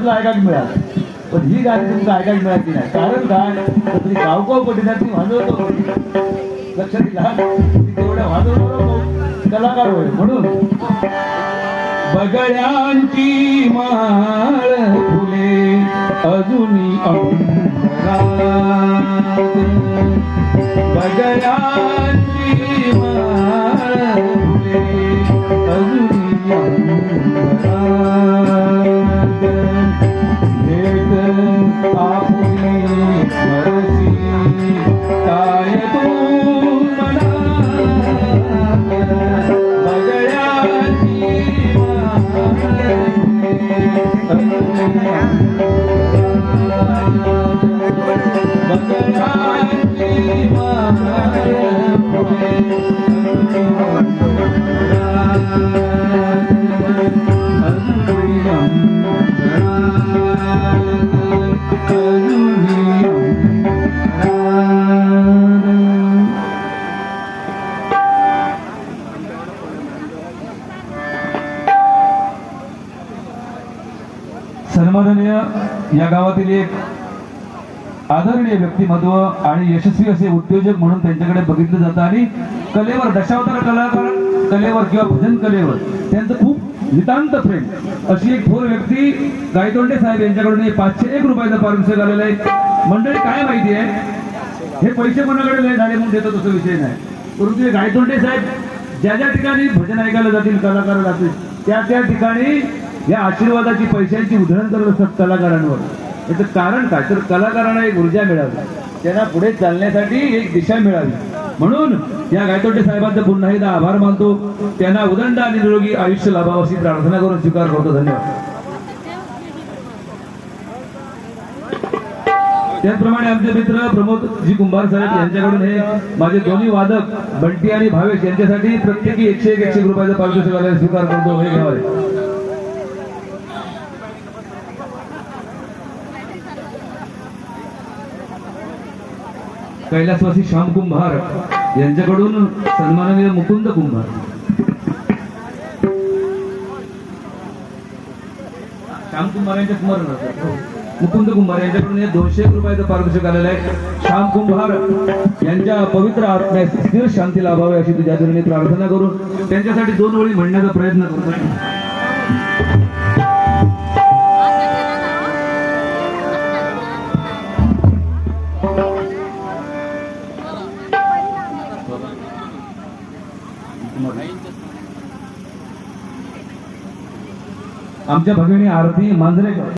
तुला ऐकायला मिळालं? पण ही गाणी तुमचं ऐकायला मिळायची नाही? कारण काय? तर तुम्ही गावगाव पटीनं ती वाजवतो. लक्षात दिला तेवढ्या वाजवतो कलाकार होय. म्हणून बगळ्यांची माळ फुले अजूनी बगळ्या Thank you. सन्माननीय या गावातील एक आदरणीय व्यक्तिमत्व आणि यशस्वी असे उद्योजक म्हणून त्यांच्याकडे बघितलं जातं आणि कलेवर दशावतार कलाकार कलेवर किंवा भजन कलेवर त्यांचं खूप नितांत प्रेम. अशी एक थोर व्यक्ती गायतोंडे साहेब यांच्याकडून पाचशे एक रुपयाचा पारितोषिक आलेलं आहे. मंडळी काय माहिती आहे? हे पैसे कोणाकडे नाही झाले म्हणून देतो तसा विषय नाही. परंतु हे गायतोंडे साहेब ज्या ज्या ठिकाणी भजन ऐकायला जातील कलाकार जातील त्या त्या ठिकाणी या आशीर्वादाची पैशांची उधळण करत असतात कलाकारांवर. याचं कारण काय? तर कलाकारांना एक ऊर्जा मिळावी. त्यांना पुढे चालण्यासाठी एक दिशा मिळावी. म्हणून या गायतोटे साहेबांचा पुन्हा एकदा आभार मानतो. त्यांना उदंड आणि निरोगी आयुष्य लाभावं अशी प्रार्थना करून स्वीकार करतो. धन्यवाद. त्याचप्रमाणे आमचे मित्र प्रमोद जी कुंभार साहेब यांच्याकडून हे माझे दोन्ही वादक बंटी आणि भावेश यांच्यासाठी प्रत्येकी एकशे एक एकशे रुपयाचा पारितोषिक स्वीकार करतो. हे घ्यावे. कैलासवासी श्याम कुंभार यांच्याकडून सन्माननीय मुकुंद कुंभार. श्याम कुंभार यांच्या स्मरण मुकुंद कुंभार यांच्याकडून हे दोनशे एक रुपयाचं पारितोषिक आलेलं आहे. श्याम कुंभार यांच्या पवित्र आत्म्यास स्थिर शांती लाभावी अशी तुझ्या प्रार्थना करून त्यांच्यासाठी दोन ओळी म्हणण्याचा प्रयत्न करतो. आमच्या भगिनी आरती मांजरेकर.